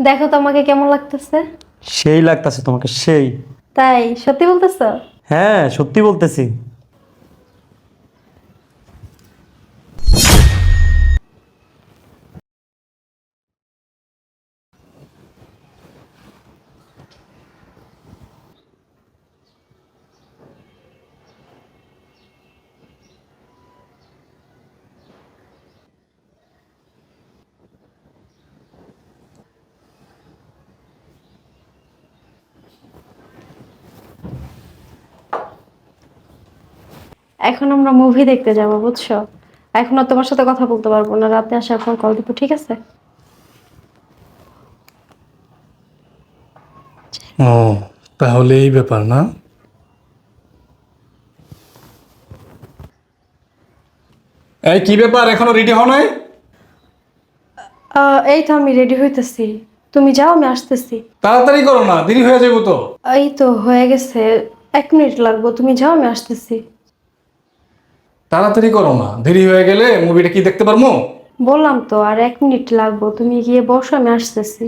দেখো তো আমাকে কেমন লাগতেছে। সেই লাগতেছে তোমাকে সেই। তাই সত্যি বলতেছো? হ্যাঁ সত্যি বলতেছি। এখন আমরা মুভি দেখতে যাব বুঝছ? এখন আর তোমার সাথে কথা বলতে পারব না। রাতে আসার পর কল দিব ঠিক আছে? ও তাহলে এই ব্যাপার না? এই কি ব্যাপার? এখনও রেডি হও নাই? আহ, এই তো আমি রেডি হইতেছি। তুমি যাও আমি আসতেছি। তাড়াতাড়ি করো না দেরি হয়ে যাব তো। এই তো হয়ে গেছে। এক মিনিট লাগবো। তুমি যাও আমি আসতেছি। তাড়াতাড়ি করো না দেরি হয়ে গেলে মুভিটা কি দেখতে পারব? বললাম তো আর এক মিনিট লাগবো তুমি গিয়ে বসো আমি আসতেছি।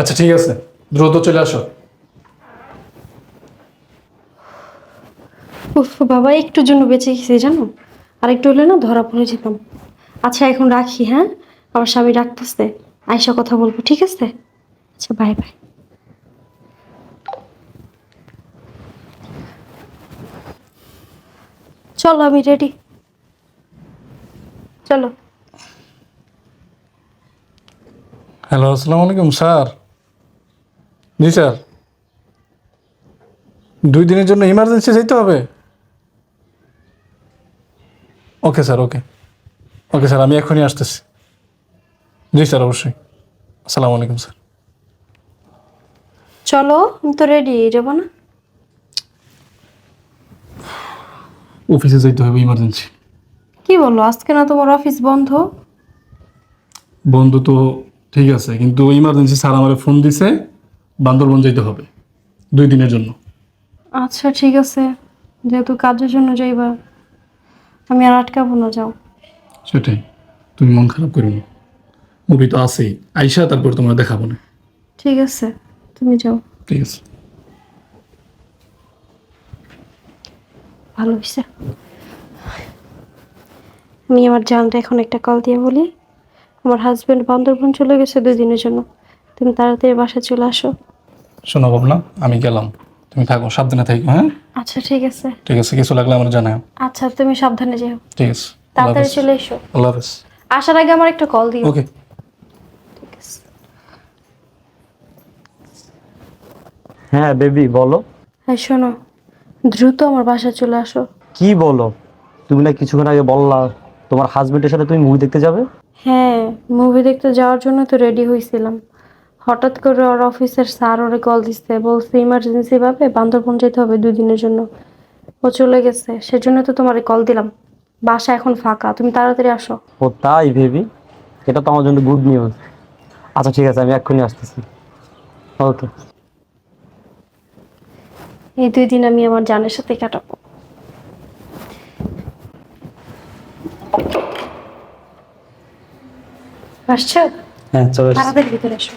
আচ্ছা ঠিক আছে দ্রুত চলে আসো। উফ বাবা একটুর জন্য বেঁচে গেছি জানো? আর একটু হলে না ধরা পড়ে যেতাম। আচ্ছা এখন রাখি হ্যাঁ? আমার স্বামী ডাকতেছে আয়সা কথা বলব ঠিক আছে? আচ্ছা বাই বাই চলো আমি রেডি চলো। হ্যালো আসসালামু আলাইকুম স্যার। জি স্যার। দুই দিনের জন্য ইমার্জেন্সি যেতে হবে? Okay sir okay okay sir আমি এখনই আসতেছি। জি স্যার অবশ্যই। আসসালামু আলাইকুম স্যার। চলো আমি তো রেডি যাব না? অফিসে যাইতে হবে ইমার্জেন্সি কি বলল? আজকে না তোমার অফিস বন্ধ? বন্ধু তো ঠিক আছে কিন্তু ইমার্জেন্সি স্যার আমার ফোন দিছে বান্দরবন যাইতে হবে দুই দিনের জন্য। আচ্ছা ঠিক আছে। যেহেতু কাজের জন্য যাইবা আমি আর আটকাবো না যাও। সেটাই তুমি মন খারাপ করো না। মুভি তো আছেই আইসা তারপর তোমরা দেখাবো না। ঠিক আছে তুমি যাও। ঠিক আছে। ভালো হয়েছে আমি আমার জানটা এখন একটা কল দিয়ে বলি। আমার হাজবেন্ড বান্দরবন চলে গেছে দুই দিনের জন্য। তুমি তাড়াতাড়ি বাসায় চলে আসো। শোনো ভাবনা আমি গেলাম। তুমি থাকো সাবধানে থাকো হ্যাঁ? আচ্ছা ঠিক আছে। ঠিক আছে কিছু লাগলে আমার জানাও। আচ্ছা তুমি সাবধানে যেও। ঠিক আছে তাড়াতাড়ি চলে এসো। আল্লাহ হাফেজ। আসার আগে আমার একটা কল দিও। ওকে হ্যাঁ বেবি বলো। হ্যাঁ শোনো। দ্রুত আমার বাসায় চলে আসো। কি বলো? তুমি না কিছুক্ষণ আগে বললা তোমার হাজবেন্ডের সাথে তুমি মুভি দেখতে যাবে? হ্যাঁ মুভি দেখতে যাওয়ার জন্য তো রেডি হয়েছিলাম। হঠাৎ করে ওর অফিসের স্যার ওরে কল দিচ্ছে বলছে ইমার্জেন্সি ভাবে বান্দরবন যেতে হবে দুই দিনের জন্য। ও চলে গেছে সেজন্য তো তোমার কল দিলাম। বাসা এখন ফাঁকা তুমি তাড়াতাড়ি আসো। ও তাই বেবি এটা তো আমার জন্য গুড নিউজ আচ্ছা ঠিক আছে আমি এক্ষুনি আসতেছি। ওকে এই দুই দিন আমি আমার জানের সাথে কাটাবো। আসছো? হ্যাঁ চলে তাড়াতাড়ি ভিতরে এসো।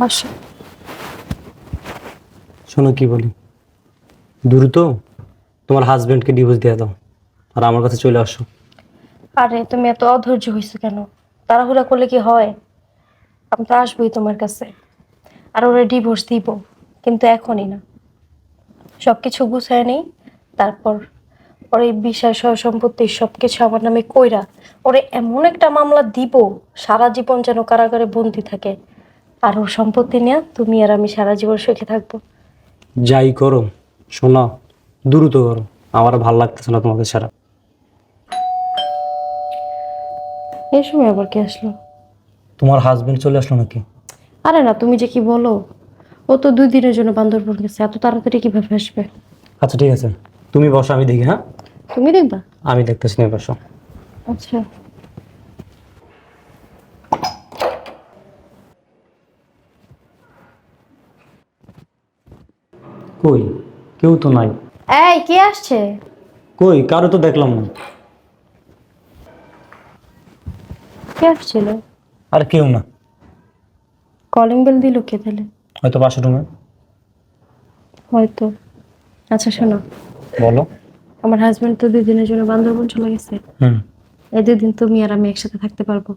বসো। শোনো কি বলি? দ্রুত তোমার হাজবেন্ডকে ডিভোর্স দিয়ে দাও আর আমার কাছে চলে আসো। আরে, তুমি এত অধৈর্য হয়েছো কেন? তাড়াহুড়া করলে কি হয়? আমি তো আসবোই তোমার কাছে। আর ওরা ডিভোর্স দিব, কিন্তু এখনই না। সব কিছু গুছায় নেই, তারপর ওর এই বিষয় সহ সম্পত্তি সব কিছু আমার নামে কইরা ওরে এমন একটা মামলা দিব, সারা জীবন যেন কারাগারে বন্দি থাকে। আর ওর সম্পত্তি নিয়ে তুমি আর আমি সারা জীবন সুখে থাকব। যাই করো শোনো, দ্রুত করো আমার ভালো লাগতেছে না তোমাকে ছাড়া এই সময় আবার কে আসলো? তোমার হাজবেন্ড চলে আসলো নাকি? আরে না তুমি যে কি বলো? ও তো দুই দিনের জন্য বান্দরবন গেছে এত তাড়াতাড়ি কীভাবে আসবে? আচ্ছা ঠিক আছে। তুমি বসো আমি দেখি হ্যাঁ? তুমি দেখবা? আমি দেখতেছি না বসো। আচ্ছা। কই? কেউ তো নাই। এই কে আসছে? কই? কারও তো দেখলাম না। কে আসছিল? আর কেউ না। কলিং বেল দিল কে তাহলে হয়তো পাশের রুমে। হয়তো। আচ্ছা শোনো। বলো। আমার হাজবেন্ড তো দুই দিনের জন্য বান্দরবন চলে গেছে। হুম। এই দুই দিন তুমি আর আমি একসাথে থাকতে পারব।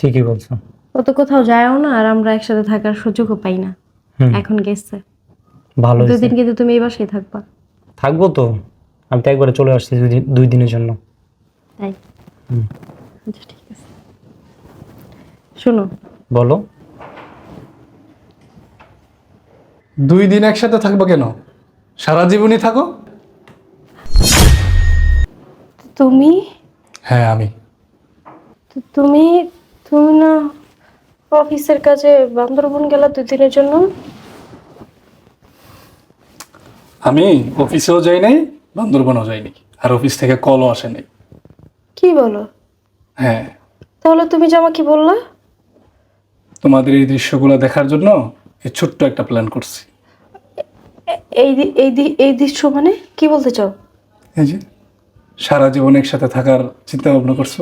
ঠিকই বলছো। ও তো কোথাও যায়ও না আর আমরা একসাথে থাকার সুযোগও পাই না। এখন গেছে। ভালো দুই হয়েছে। দিন কিন্তু তুমি এই বাসায় থাকবা। থাকব তো। আমি তো একবারে চলে আসছি দুই দুই দিনের জন্য। তাই? হুম। শোনো। বলো। দুই দিন একসাথে থাকব কেন? সারা জীবনই থাকো? তুমি? হ্যাঁ আমি। তো তুমি তুমি না অফিসের কাজে বান্দরবন গেলা দুই দিনের জন্য? আমি অফিসেও যাই নাই বান্দরবনও যাইনি আর অফিস থেকে কলও আসে নাই। কি বলো? হ্যাঁ। তাহলে তুমি যে আমাকে বললা? তোমাদের এই দৃশ্যগুলো দেখার জন্য এই ছোট্ট একটা প্ল্যান করছি। এই এই এই দৃশ্য মানে? কি বলতে চাও? এই যে সারা জীবন একসাথে থাকার চিন্তা ভাবনা করছ?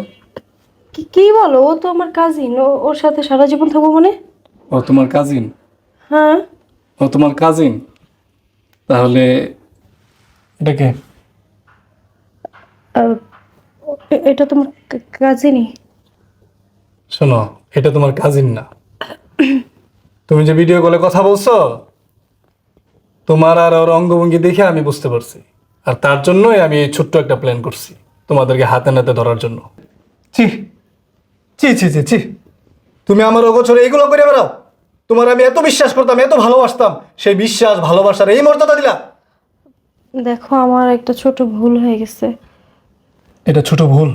কি কি বলো? ও তো আমার কাজিন ও ওর সাথে সারা জীবন থাকব মানে? ও তোমার কাজিন হ্যাঁ। ও তোমার কাজিন তাহলে এটা কে? এটা তোমার কাজিনই শোনো এটা তোমার কাজিন না। তুমি যে ভিডিও কলে কথা বলছো তোমার আর ওর অঙ্গভঙ্গি দেখে আমি বুঝতে পারছি। আর তার জন্যই আমি এই ছোট্ট একটা প্ল্যান করছি তোমাদেরকে হাতে নাতে ধরার জন্য। চি চি চি চি চি তুমি আমার অগোচরে এইগুলো করে বেড়াও। তোমার আমি এত বিশ্বাস করতাম এত ভালোবাসতাম সেই বিশ্বাস ভালোবাসার এই মর্যাদা দিলা। দেখো আমার একটা ছোট ভুল হয়ে গেছে। এটা ছোট ভুল।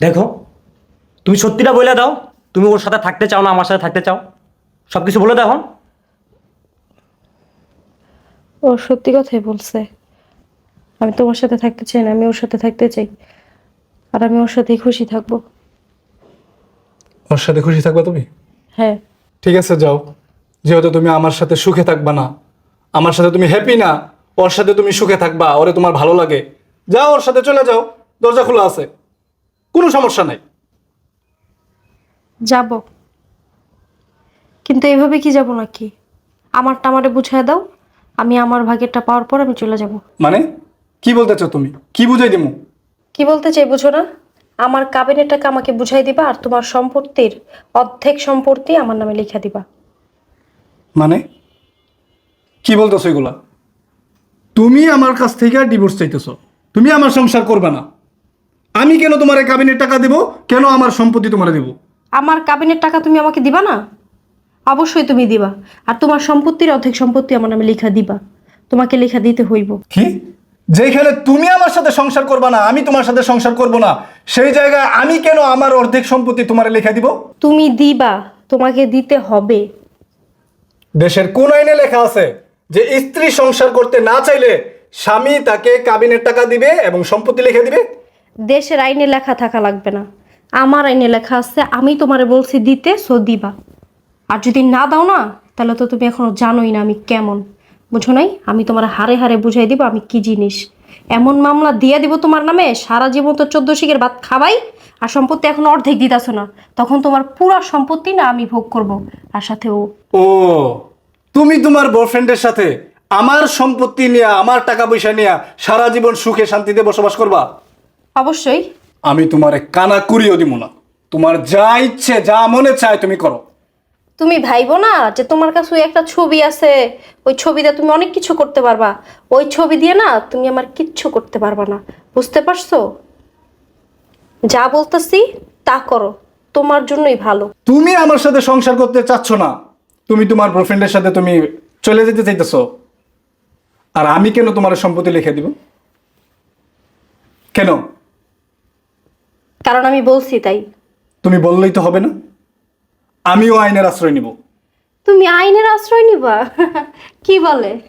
দেখো তুমি সত্যিটা বলে দাও। তুমি ওর সাথে থাকতে চাও না আমার সাথে থাকতে চাও? সব কিছু বলে দাও এখন। ও সত্যি কথাই বলছে। আমি তোমার সাথে থাকতে চাই না আমি ওর সাথে থাকতে চাই। আর আমি ওর সাথেই খুশি থাকব। ওর সাথে খুশি থাকবা তুমি? হ্যাঁ। ঠিক আছে যাও। যেহেতু তুমি আমার সাথে সুখে থাকবা না আমার সাথে তুমি হ্যাপি না ওর সাথে তুমি সুখে থাকবা ওরে তোমার ভালো লাগে। যাও ওর সাথে চলে যাও দরজা খোলা আছে। কোনো সমস্যা নাই। যাব। কিন্তু এভাবে কি যাব নাকি? আমারটা আমারে বুঝায় দাও আমি আমার ভাগেরটা পাওয়ার পর আমি চলে যাব। মানে? কি বলতে চাও তুমি? কি বুঝাই দিমু? কি বলতে চাই বুঝো না? আমার কাবিনের টাকা আমাকে বুঝাই দিবা আর তোমার সম্পত্তির অর্ধেক সম্পত্তি আমার নামে লিখা দিবা। মানে? কি বলতেছো এগুলা? তুমি আমার কাছ থেকে ডিভোর্স চাইতেছো। তুমি আমার সংসার করবে না। আমি কেন তোমার এই কাবিনের টাকা দেব? কেন আমার সম্পত্তি তোমার দেব? আমার কাবিনের টাকা তুমি আমাকে দিবা না? অবশ্যই তুমি দিবা। আর তোমার সম্পত্তির অর্ধেক সম্পত্তি আমার নামে লেখা দিবা। তোমাকে লেখা দিতে হইব। কি? যেখানে তুমি আমার সাথে সংসার করবে না আমি তোমার সাথে সংসার করব না সেই জায়গায় আমি কেন আমার অর্ধেক সম্পত্তি তোমার লেখা দিব? তুমি দিবা তোমাকে দিতে হবে। দেশের কোন আইনে লেখা আছে যে স্ত্রী সংসার করতে না চাইলে স্বামী তাকে কাবিনের টাকা দিবে এবং সম্পত্তি লিখে দিবে? দেশের আইনে লেখা থাকা লাগবে না। আমার আইনে লেখা আছে আমি তোমারে বলছি দিতে সো দিবা। আর যদি না দাও না তাহলে তো তুমি এখনও জানোই না আমি কেমন। বুঝো নাই? আমি তোমার হারে হারে বুঝাই দিব আমি কি জিনিস। এমন মামলা দিয়ে দিব তোমার নামে সারা জীবন তো চোদ্দ শিখের ভাত খাবাই আর সম্পত্তি এখন অর্ধেক দিতেছো না। তখন তোমার পুরো সম্পত্তি না আমি ভোগ করব আর সাথে ও। ও তুমি তোমার বয়ফ্রেন্ডের সাথে আমার সম্পত্তি নিয়ে আমার টাকা পয়সা নিয়ে সারা জীবন সুখে শান্তিতে বসবাস করবা? অবশ্যই। আমি তোমারে কানা কুড়িও দিব না। তোমার যা ইচ্ছে যা মনে চায় তুমি করো। তুমি ভাইবো না যে তোমার কাছে ওই একটা ছবি আছে ওই ছবিতে তুমি অনেক কিছু করতে পারবা। ওই ছবি দিয়ে না তুমি আমার কিচ্ছু করতে পারবা না। বুঝতে পারছ? যা বলতেছি তা করো। তোমার জন্যই ভালো। তুমি আমার সাথে সংসার করতে চাচ্ছ না। তুমি তোমার বয়ফ্রেন্ডের সাথে তুমি চলে যেতে চাইতেছ। আর আমি কেন তোমার সম্পত্তি লিখে দিব? কেন? কারণ আমি বলছি তাই। তুমি বললেই তো হবে না। আমিও আইনের আশ্রয় নিব। তুমি আইনের আশ্রয় নিবা? কি বলে?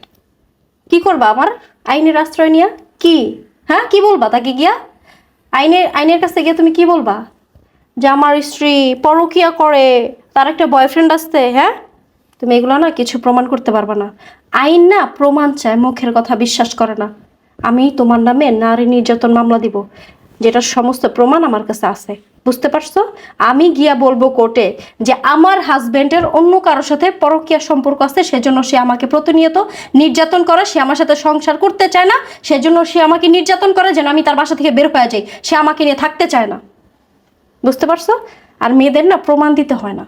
কি করবা আমার? আইনের আশ্রয় নিয়া? কি? হ্যাঁ কি বলবা তাকে গিয়া? আইনের আইনের কাছে গিয়ে তুমি কি বলবা? যে আমার স্ত্রী পরকিয়া করে তার একটা বয়ফ্রেন্ড আসছে হ্যাঁ? তুমি এগুলো না কিছু প্রমাণ করতে পারবে না। আইন না প্রমাণ চায় মুখের কথা বিশ্বাস করে না। আমি তোমার নামে নারী নির্যাতন মামলা দিব। যেটার সমস্ত প্রমাণ আমার কাছে আছে। বুঝতে পারছ? আমি গিয়া বলব কোর্টে যে আমার হাজবেন্ডের অন্য কারোর সাথে পরকীয়া সম্পর্ক আছে, সেজন্য সে আমাকে প্রতিনিয়ত নির্যাতন করে, সে আমার সাথে সংসার করতে চায় না, সেজন্য সে আমাকে নির্যাতন করে যেন আমি তার বাসা থেকে বের হয়ে যাই, সে আমাকে নিয়ে থাকতে চায় না। বুঝতে পারছ? আর মেয়েদের না প্রমাণ দিতে হয় না।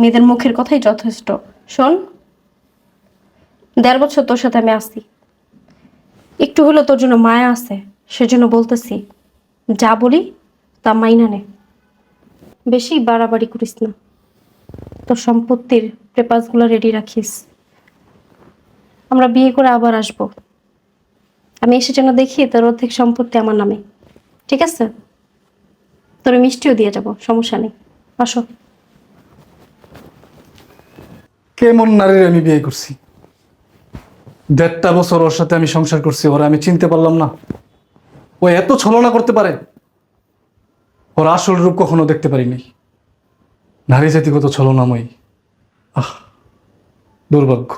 মেয়েদের মুখের কথাই যথেষ্ট। শোন, দেড় বছর তোর সাথে আমি আসি একটু হলেও তোর জন্য মায়া আছে, সেজন্য বলতেছি যা বলি, তা মাইনা নে। বেশি বাড়াবাড়ি করিস না। তোর সম্পত্তির পেপারসগুলো রেডি রাখিস। আমরা বিয়ে করে আবার আসব। আমি এসে যেন দেখি তোর অর্ধেক সম্পত্তি আমার নামে। ঠিক আছে? তোর মিষ্টিও দিয়ে যাব, সমস্যা নেই। আসো। কেমন নারীর আমি বিয়ে করছি? দেড়টা বছর ওর সাথে আমি সংসার করছি, ওরা আমি চিনতে পারলাম না। ও এত ছলনা করতে পারে? ওর আসল রূপ কখনো দেখতে পারিনি। নারী জাতিগত ছলনাময়ী। আহ, দুর্ভাগ্য।